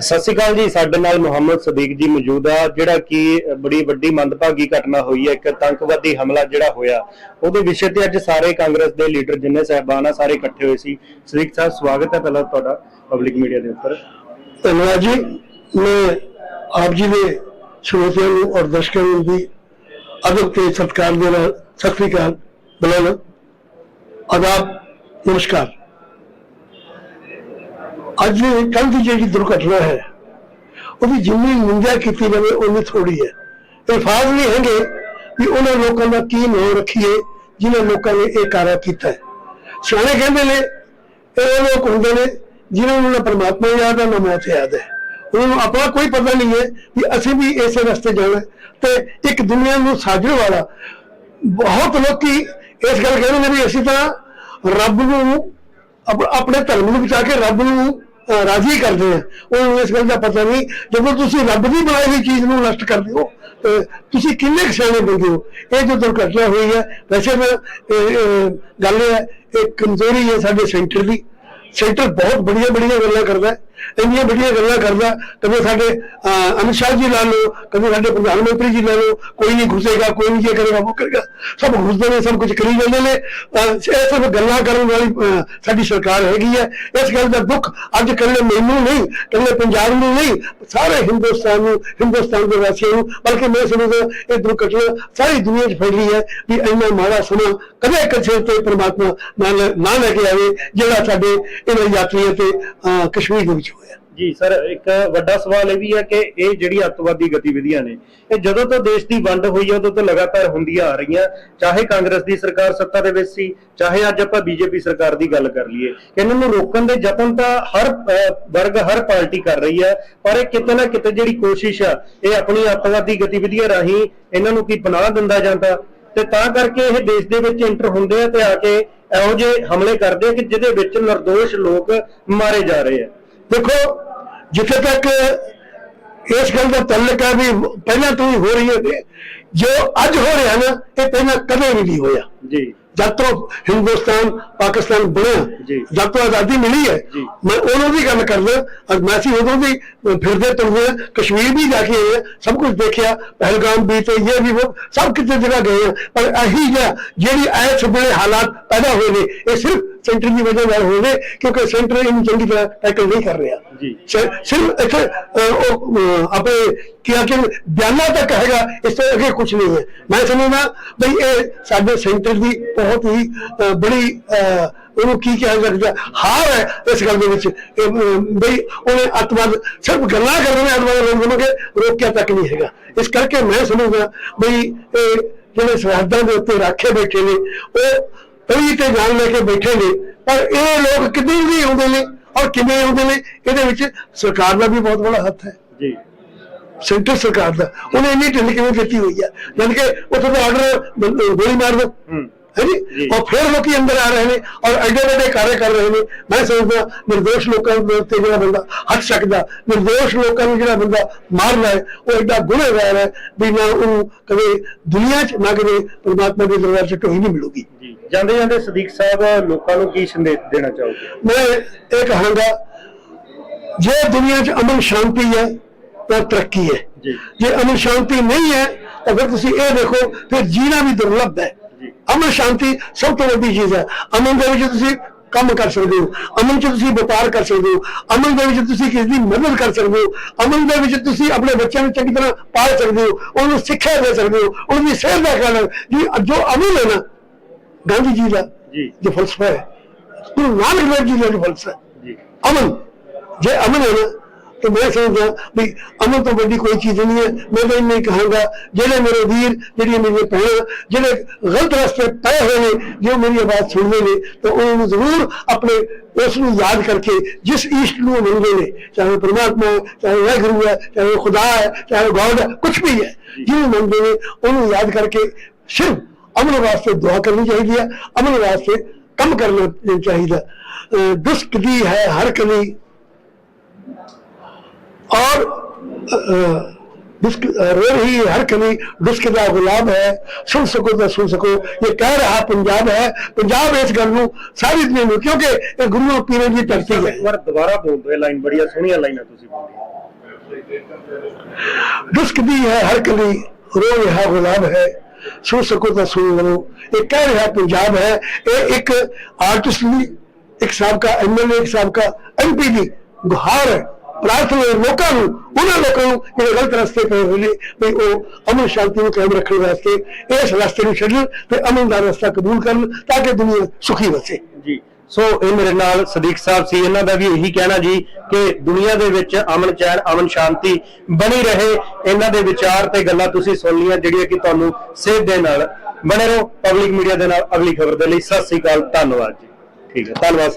ਸਤਿ ਸ਼੍ਰੀ ਅਕਾਲ ਜੀ, ਸਾਡੇ ਨਾਲ ਮੁਹੰਮਦ ਸਦੀਕ ਜੀ ਮੌਜੂਦ ਆ, ਜਿਹੜਾ ਕਿ ਬੜੀ ਵੱਡੀ ਮੰਦਭਾਗੀ ਘਟਨਾ ਹੋਈ ਹੈ, ਇੱਕ ਆਤੰਕਵਾਦੀ ਹਮਲਾ ਜਿਹੜਾ ਹੋਇਆ। ਉਹਦੇ ਵਿਸ਼ੇ ਤੇ ਅੱਜ ਸਾਰੇ ਕਾਂਗਰਸ ਦੇ ਲੀਡਰ ਜਿੰਨੇ ਸਹਿਬਾਨ ਆ, ਸਾਰੇ ਇਕੱਠੇ ਹੋਏ ਸੀ। ਸਦੀਕ ਸਾਹਿਬ, ਸਵਾਗਤ ਹੈ ਪਹਿਲਾਂ ਤੁਹਾਡਾ ਪਬਲਿਕ ਮੀਡੀਆ ਦੇ ਉੱਪਰ। ਧੰਨਵਾਦ ਜੀ। ਮੈਂ ਆਪ ਜੀ ਦੇ ਸਰੋਤਿਆਂ ਨੂੰ ਔਰ ਦਰਸ਼ਕਾਂ ਨੂੰ ਵੀ ਅਦਬ ਤੇ ਸਤਿਕਾਰ ਦੇ ਨਾਲ ਸਤਿ ਸ੍ਰੀ ਅਕਾਲ ਬੁਲਾਣਾ ਆਦਾਬ, ਨਮਸਕਾਰ। ਅੱਜ ਕੱਲ ਦੀ ਜਿਹੜੀ ਦੁਰਘਟਨਾ ਹੈ, ਉਹਦੀ ਜਿੰਨੀ ਨਿੰਦਿਆ ਕੀਤੀ ਜਾਵੇ, ਉਨੀ ਥੋੜੀ ਹੈ। ਅਲਫਾਜ਼ ਨਹੀਂ ਹੈਗੇ ਵੀ ਉਹਨਾਂ ਲੋਕਾਂ ਦਾ ਕੀ ਨਾਮ ਰੱਖੀਏ, ਜਿਨ੍ਹਾਂ ਲੋਕਾਂ ਨੇ ਇਹ ਕਾਰਾ ਕੀਤਾ ਹੈ। ਸਿਆਣੇ ਕਹਿੰਦੇ ਨੇ, ਇਹ ਲੋਕ ਹੁੰਦੇ ਨੇ ਜਿਨ੍ਹਾਂ ਨੂੰ ਨਾ ਪਰਮਾਤਮਾ ਯਾਦ ਹੈ ਨਾ ਮੌਤ ਯਾਦ ਹੈ। ਉਹਨਾਂ ਨੂੰ ਆਪਣਾ ਕੋਈ ਪਤਾ ਨਹੀਂ ਹੈ ਵੀ ਅਸੀਂ ਵੀ ਇਸੇ ਰਸਤੇ ਜਾਣਾ ਹੈ। ਤੇ ਇੱਕ ਦੁਨੀਆ ਨੂੰ ਸਾਜਣ ਵਾਲਾ, ਬਹੁਤ ਲੋਕੀ ਇਸ ਗੱਲ ਕਹਿੰਦੇ ਨੇ ਵੀ ਅਸੀਂ ਤਾਂ ਰੱਬ ਨੂੰ ਆਪਣੇ ਧਰਮ ਨੂੰ ਬਚਾ ਕੇ ਰੱਬ ਨੂੰ ਰਾਜ਼ੀ ਕਰਦੇ ਆ। ਉਹਨੂੰ ਇਸ ਗੱਲ ਦਾ ਪਤਾ ਨਹੀਂ, ਜਦੋਂ ਤੁਸੀਂ ਰੱਬ ਦੀ ਬਣਾਈ ਹੋਈ ਚੀਜ਼ ਨੂੰ ਨਸ਼ਟ ਕਰਦੇ ਹੋ ਤੁਸੀਂ ਕਿੰਨੇ ਕੁ ਸਿਆਣੇ ਬੰਦੇ ਹੋ? ਇਹ ਜੋ ਦੁਰਘਟਨਾ ਹੋਈ ਹੈ, ਵੈਸੇ ਤਾਂ ਗੱਲ ਇਹ ਹੈ, ਇਹ ਕਮਜ਼ੋਰੀ ਹੈ ਸਾਡੇ ਸੈਂਟਰ ਦੀ। ਸੈਂਟਰ ਬਹੁਤ ਬੜੀਆਂ ਬੜੀਆਂ ਗੱਲਾਂ ਕਰਦਾ ਹੈ। ਇੰਨੀਆਂ ਵੱਡੀਆਂ ਗੱਲਾਂ ਕਰਦਾ ਕਦੇ ਸਾਡੇ ਅਹ, ਅਮਿਤ ਸ਼ਾਹ ਜੀ ਲਾ ਲਓ ਕਦੇ ਸਾਡੇ ਪ੍ਰਧਾਨ ਮੰਤਰੀ ਜੀ ਲਾ ਲਓ ਕੋਈ ਨਹੀਂ ਘੁਸੇਗਾ ਕੋਈ ਨਹੀਂ ਇਹ ਕਰੇਗਾ ਉਹ ਕਰੇਗਾ। ਸਭ ਘੁਸਦੇ ਨੇ ਸਭ ਕੁਝ ਕਰੀ ਜਾਂਦੇ ਨੇ। ਇਹ ਸਭ ਗੱਲਾਂ ਕਰਨ ਵਾਲੀ ਅਹ, ਸਾਡੀ ਸਰਕਾਰ ਹੈਗੀ ਹੈ। ਇਸ ਗੱਲ ਦਾ ਦੁੱਖ ਅੱਜ ਕੱਲੇ ਮੈਨੂੰ ਨਹੀਂ ਕੱਲੇ ਪੰਜਾਬ ਨੂੰ ਨਹੀਂ ਸਾਰੇ ਹਿੰਦੁਸਤਾਨ ਨੂੰ ਹਿੰਦੁਸਤਾਨ ਦੇ ਵਾਸੀਆਂ ਨੂੰ ਬਲਕਿ ਮੈਂ ਸਮਝਦਾ ਇਹ ਦੁਰਘਟਨਾ ਸਾਰੀ ਦੁਨੀਆ 'ਚ ਫੈਲੀ ਹੈ ਵੀ ਇੰਨਾ ਮਾੜਾ ਸੁਣਾ ਕਦੇ ਕਿਸੇ ਤੇ ਪ੍ਰਮਾਤਮਾ ਨਾ ਲੈ- ਨਾ ਲੈ ਕੇ ਆਵੇ ਜਿਹੜਾ ਸਾਡੇ ਇਹਨਾਂ ਯਾਤਰੀਆਂ ਤੇ ਅਹ, ਕਸ਼ਮੀਰ ਦੇ ਵਿੱਚ ਹੋਇਆ। ਜੀ, ਸਰ, ਇੱਕ ਵੱਡਾ ਸਵਾਲ ਇਹ ਵੀ ਹੈ ਕਿ ਇਹ ਜਿਹੜੀ ਅੱਤਵਾਦੀ ਗਤੀਵਿਧੀਆਂ ਨੇ, ਇਹ ਜਦੋਂ ਤੋਂ ਦੇਸ਼ ਦੀ ਵੰਡ ਹੋਈ ਉਦੋਂ ਤੋਂ ਲਗਾਤਾਰ ਹੁੰਦੀਆਂ ਆ ਰਹੀਆਂ। ਚਾਹੇ ਕਾਂਗਰਸ ਦੀ ਸਰਕਾਰ ਸੱਤਾ ਦੇ ਵਿੱਚ ਸੀ, ਚਾਹੇ ਅੱਜ ਆਪਾਂ ਬੀਜੇਪੀ ਸਰਕਾਰ ਦੀ ਗੱਲ ਕਰ ਲਈਏ। ਇਹਨਾਂ ਨੂੰ ਰੋਕਣ ਦੇ ਯਤਨ ਤਾਂ ਹਰ ਵਰਗ, ਹਰ ਪਾਰਟੀ ਕਰ ਰਹੀ ਹੈ, ਪਰ ਇਹ ਕਿਤੇ ਨਾ ਕਿਤੇ ਜਿਹੜੀ ਕੋਸ਼ਿਸ਼ ਆ, ਇਹ ਆਪਣੀ ਅੱਤਵਾਦੀ ਗਤੀਵਿਧੀਆਂ ਰਾਹੀਂ ਇਹਨਾਂ ਨੂੰ ਕੀ ਪਨਾਹ ਦਿੰਦਾ ਜਾਂਦਾ। ਤੇ ਤਾਂ ਕਰਕੇ ਇਹ ਦੇਸ਼ ਦੇ ਵਿੱਚ ਇੰਟਰ ਹੁੰਦੇ ਆ ਤੇ ਆ ਕੇ ਇਹੋ ਜਿਹੇ ਹਮਲੇ ਕਰਦੇ ਆ ਕਿ ਜਿਹਦੇ ਵਿੱਚ ਨਿਰਦੋਸ਼ ਲੋਕ ਮਾਰੇ ਜਾ ਰਹੇ ਆ। ਦੇਖੋ ਜਿੱਥੇ ਤੱਕ ਇਸ ਗੱਲ ਦਾ ਤਲਕ ਹੈ ਵੀ ਪਹਿਲਾਂ ਤੋਂ ਹੀ ਹੋ ਰਹੀ ਹੈ ਜੋ ਅੱਜ ਹੋ ਰਿਹਾ ਨਾ ਇਹ ਪਹਿਲਾਂ ਕਦੇ ਵੀ ਨਹੀਂ ਹੋਇਆ ਜੀ ਜਦ ਤੋਂ ਹਿੰਦੁਸਤਾਨ ਪਾਕਿਸਤਾਨ ਬਣਿਆ ਜੀ। ਜਦ ਤੋਂ ਆਜ਼ਾਦੀ ਮਿਲੀ ਹੈ। ਮੈਂ ਉਹਨਾਂ ਦੀ ਗੱਲ ਕਰਦਾ ਮੈਂ ਸੀ ਉਦੋਂ ਦੀ ਫਿਰਦੇ ਤੁਰਦੇ ਕਸ਼ਮੀਰ ਵੀ ਜਾ ਕੇ ਆਏ ਸਭ ਕੁਝ ਦੇਖਿਆ ਪਹਿਲਗਾਮ ਵੀ ਤੇ ਇਹ ਵੀ ਉਹ ਸਭ ਕਿਤੇ ਜਗ੍ਹਾ ਗਏ। ਪਰ ਅਹੀ ਜਿਹਾ ਜਿਹੜੀ ਐਸ ਵੇਲੇ ਹਾਲਾਤ ਪੈਦਾ ਹੋਏ ਨੇ ਇਹ ਸਿਰਫ ਸੈਂਟਰ ਦੀ ਵਜ੍ਹਾ ਨਾਲ ਨੇ ਕਿਉਂਕਿ ਸੈਂਟਰ ਇਹਨੂੰ ਤਰ੍ਹਾਂ ਟੈਕਲ ਨਹੀਂ ਕਰ ਰਿਹਾ। ਸਿਰਫ ਇੱਥੇ ਅਹ, ਆਪਣੇ ਕੀ ਬਿਆਨਾਂ ਤੱਕ ਹੈਗਾ ਇਸ ਤੋਂ ਅੱਗੇ ਕੁਝ ਨਹੀਂ ਹੈ। ਮੈਂ ਸਮਝਦਾ ਬਈ ਇਹ ਸਾਡੇ ਸੈਂਟਰ ਦੀ ਬਹੁਤ ਹੀ ਬੜੀ ਉਹਨੂੰ ਕੀ ਕਿਹਾ ਸਕਦਾ ਹਾਰ ਹੈ ਇਸ ਗੱਲ ਦੇ ਵਿੱਚ। ਬਈ ਉਹਨੇ ਅੱਤਵਾਦ ਸਿਰਫ ਗੱਲਾਂ ਕਰਦੇ ਨੇ ਅੱਤਵਾਦ ਲੋਕਾਂ ਕੇ ਰੋਕਿਆ ਤੱਕ ਨਹੀਂ ਹੈਗਾ। ਇਸ ਕਰਕੇ ਮੈਂ ਸਮਝਦਾ ਬਈ ਇਹ ਜਿਹੜੇ ਸਰਹੱਦਾਂ ਦੇ ਉੱਤੇ ਰਾਖੇ ਬੈਠੇ ਨੇ ਉਹ ਕਈ ਤੇ ਜਾਨ ਲੈ ਕੇ ਬੈਠੇ ਨੇ ਪਰ ਇਹ ਲੋਕ ਕਿੱਦਾਂ ਵੀ ਆਉਂਦੇ ਨੇ ਔਰ ਕਿਵੇਂ ਆਉਂਦੇ ਨੇ ਇਹਦੇ ਵਿੱਚ ਸਰਕਾਰ ਦਾ ਵੀ ਬਹੁਤ ਬੜਾ ਹੱਥ ਹੈ। ਜੀ। ਸੈਂਟਰ ਸਰਕਾਰ ਦਾ। ਉਹਨੇ ਇੰਨੀ ਢਿੱਲ ਕਿਵੇਂ ਦਿੱਤੀ ਹੋਈ ਹੈ? ਜਦ ਕਿ ਉੱਥੇ ਦਾ ਆਰਡਰ ਗੋਲੀ ਮਾਰ ਦੋ। ਹੂੰ। ਹੈ ਜੀ। ਜੀ। ਔਰ ਫਿਰ ਲੋਕੀ ਅੰਦਰ ਆ ਰਹੇ ਨੇ ਔਰ ਐਡੇ ਵੱਡੇ ਕਾਰਜ ਕਰ ਰਹੇ ਨੇ। ਮੈਂ ਸਮਝਦਾ ਨਿਰਦੋਸ਼ ਲੋਕਾਂ ਦੇ ਉੱਤੇ ਜਿਹੜਾ ਬੰਦਾ ਹੱਥ ਸਕਦਾ ਨਿਰਦੋਸ਼ ਲੋਕਾਂ ਨੂੰ ਜਿਹੜਾ ਬੰਦਾ ਮਾਰਦਾ ਹੈ ਉਹ ਐਡਾ ਗੁਨਹਗਾਰ ਹੈ ਵੀ ਨਾ ਉਹਨੂੰ ਕਦੇ ਦੁਨੀਆ 'ਚ ਨਾ ਕਦੇ ਪਰਮਾਤਮਾ ਦੇ ਦਰਬਾਰ 'ਚ ਢੋਈ ਨਹੀਂ ਮਿਲੂਗੀ। ਜਾਂਦੇ ਜਾਂਦੇ ਸਦੀਕ ਸਾਹਿਬ ਲੋਕਾਂ ਨੂੰ ਕੀ ਸੰਦੇਸ਼ ਦੇਣਾ ਚਾਹੋਗੇ? ਮੈਂ ਇਹ ਕਹਾਂਗਾ ਜੇ ਦੁਨੀਆ 'ਚ ਅਮਨ ਸ਼ਾਂਤੀ ਹੈ ਤਾਂ ਤਰੱਕੀ ਹੈ। ਜੀ। ਅਮਨ ਸ਼ਾਂਤੀ ਨਹੀਂ ਹੈ ਤਾਂ ਫਿਰ ਤੁਸੀਂ ਇਹ ਦੇਖੋ ਫਿਰ ਜੀਣਾ ਵੀ ਦੁਰਲੱਭ ਹੈ। ਅਮਨ ਸ਼ਾਂਤੀ ਸਭ ਤੋਂ ਵੱਡੀ ਚੀਜ਼ ਹੈ। ਅਮਨ ਦੇ ਵਿੱਚ ਤੁਸੀਂ ਕੰਮ ਕਰ ਸਕਦੇ ਹੋ। ਅਮਨ 'ਚ ਤੁਸੀਂ ਵਪਾਰ ਕਰ ਸਕਦੇ ਹੋ। ਅਮਨ ਦੇ ਵਿੱਚ ਤੁਸੀਂ ਕਿਸੇ ਦੀ ਮਦਦ ਕਰ ਸਕਦੇ ਹੋ। ਅਮਨ ਦੇ ਵਿੱਚ ਤੁਸੀਂ ਆਪਣੇ ਬੱਚਿਆਂ ਨੂੰ ਚੰਗੀ ਤਰ੍ਹਾਂ ਪਾਲ ਸਕਦੇ ਹੋ। ਉਹਨੂੰ ਸਿੱਖਿਆ ਦੇ ਸਕਦੇ ਹੋ। ਉਹਨਾਂ ਦੀ ਸਿਹਤ ਦਾ ਖਿਆਲ ਜੀ ਜੋ ਅਮਨ ਹੈ ਨਾ ਗਾਂਧੀ ਜੀ ਦਾ ਜੀ। ਜੋ ਫਲਸਫਾ ਹੈ ਗੁਰੂ ਨਾਨਕ ਦੇਵ ਜੀ ਦਾ ਜੋ ਫਲਸਫਾ ਹੈ ਜੀ ਅਮਨ ਜੇ ਅਮਨ ਹੈ ਨਾ ਤਾਂ ਮੈਂ ਸਮਝਦਾ ਵੀ ਅਮਨ ਤੋਂ ਵੱਡੀ ਕੋਈ ਚੀਜ਼ ਨਹੀਂ ਹੈ ਮੈਂ ਤਾਂ ਇੰਨਾ ਹੀ ਕਹਾਂਗਾ ਜਿਹੜੇ ਮੇਰੇ ਵੀਰ ਜਿਹੜੀਆਂ ਮੇਰੀਆਂ ਭੈਣਾਂ ਜਿਹੜੇ ਗਲਤ ਰਸਤੇ ਪਏ ਹੋਏ ਨੇ ਜੋ ਮੇਰੀ ਆਵਾਜ਼ ਸੁਣਦੇ ਨੇ ਤਾਂ ਉਹਨਾਂ ਨੂੰ ਜ਼ਰੂਰ ਆਪਣੇ ਉਸ ਨੂੰ ਯਾਦ ਕਰਕੇ ਜਿਸ ਈਸ਼ਟ ਨੂੰ ਉਹ ਮੰਨਦੇ ਨੇ ਚਾਹੇ ਉਹ ਪ੍ਰਮਾਤਮਾ ਹੈ, ਚਾਹੇ ਉਹ ਵਾਹਿਗੁਰੂ ਹੈ ਚਾਹੇ ਉਹ ਖੁਦਾ ਹੈ ਚਾਹੇ ਉਹ ਗੋਡ ਹੈ ਕੁਝ ਵੀ ਹੈ ਜਿਹਨੂੰ ਮੰਨਦੇ ਨੇ ਉਹਨੂੰ ਯਾਦ ਕਰਕੇ ਸਿਰਫ ਅਮਨ ਵਾਸਤੇ ਦੁਆ ਕਰਨੀ ਚਾਹੀਦੀ ਹੈ ਅਮਨ ਵਾਸਤੇ ਕੰਮ ਕਰਨਾ ਚਾਹੀਦਾ ਅਹ ਦੁਸਕਦੀ ਹੈ ਹਰ ਕਲੀ और अ, दुष्क रो रही हर कली दुष्क ਦਾ ਗੁਲਾਮ ਹੈ ਸੁਣ ਸਕੋ ਤਾਂ ਸੁਣ ਸਕੋ ਇਹ ਕਹਿ ਰਿਹਾ ਪੰਜਾਬ ਹੈ ਪੰਜਾਬ ਇਸ ਗੱਲ ਨੂੰ ਸਾਰੀ ਦੁਨੀਆ ਨੂੰ ਕਿਉਂਕਿ ਇਹ ਗੁਰੂਆਂ ਪੀਰਾਂ ਦੀ ਧਰਤੀ ਹੈ ਇੱਕ ਵਾਰ ਦੁਬਾਰਾ ਬੋਲ ਦਿਓ ਇਹ ਲਾਈਨ ਬੜੀਆਂ ਸੋਹਣੀਆਂ ਲਾਈਨਾਂ ਤੁਸੀਂ ਬੋਲੀ ਦੁਸ਼ਕ ਦੀ ਹੈ ਹਰ ਕਲੀ ਰੋ ਰਿਹਾ ਗੁਲਾਮ ਹੈ ਸੁਣ ਸਕੋ ਤਾਂ ਸੁਣ ਲਓ ਇਹ ਕਹਿ ਰਿਹਾ ਪੰਜਾਬ ਹੈ, ਇਹ ਇੱਕ ਆਰਟਿਸਟ ਦੀ ਇੱਕ ਸਾਬਕਾ ਐਮਐਲਏ ਇੱਕ ਸਾਬਕਾ ਐਮਪੀ ਦੀ ਗੁਹਾਰ ਹੈ। ਪ੍ਰਾਰਥਨਾ ਲੋਕਾਂ ਨੂੰ, ਉਹਨਾਂ ਲੋਕਾਂ ਨੂੰ ਜਿਹੜੇ ਗਲਤ ਰਸਤੇ ਪਏ ਹੋਏ ਨੇ, ਵੀ ਉਹ ਅਮਨ ਸ਼ਾਂਤੀ ਨੂੰ ਕਾਇਮ ਰੱਖਣ ਵਾਸਤੇ ਇਸ ਰਸਤੇ ਨੂੰ ਛੱਡਣ ਤੇ ਅਮਨ ਦਾ ਰਸਤਾ ਕਬੂਲ ਕਰਨ ਤਾਂ ਕਿ ਦੁਨੀਆ ਸੁਖੀ ਵਸੇ ਜੀ। ਸੋ ਇਹ ਮੇਰੇ ਨਾਲ ਸਦੀਕ ਸਾਹਿਬ ਸੀ। ਇਹਨਾਂ ਦਾ ਵੀ ਇਹੀ ਕਹਿਣਾ ਜੀ ਕਿ ਦੁਨੀਆ ਦੇ ਵਿੱਚ ਅਮਨ ਚੈਨ, ਅਮਨ ਸ਼ਾਂਤੀ ਬਣੀ ਰਹੇ। ਇਹਨਾਂ ਦੇ ਵਿਚਾਰ ਤੇ ਗੱਲਾਂ ਤੁਸੀਂ ਸੁਣ ਲਈਆਂ, ਜਿਹੜੀਆਂ ਕਿ ਤੁਹਾਨੂੰ ਸੇਧ ਦੇ ਨਾਲ ਬਣੇ ਰਹੋ। ਪਬਲਿਕ ਮੀਡੀਆ ਦੇ ਨਾਲ ਅਗਲੀ ਖਬਰ ਦੇ ਲਈ ਸਤਿ ਸ੍ਰੀ ਅਕਾਲ, ਧੰਨਵਾਦ ਜੀ। ਠੀਕ ਹੈ, ਧੰਨਵਾਦ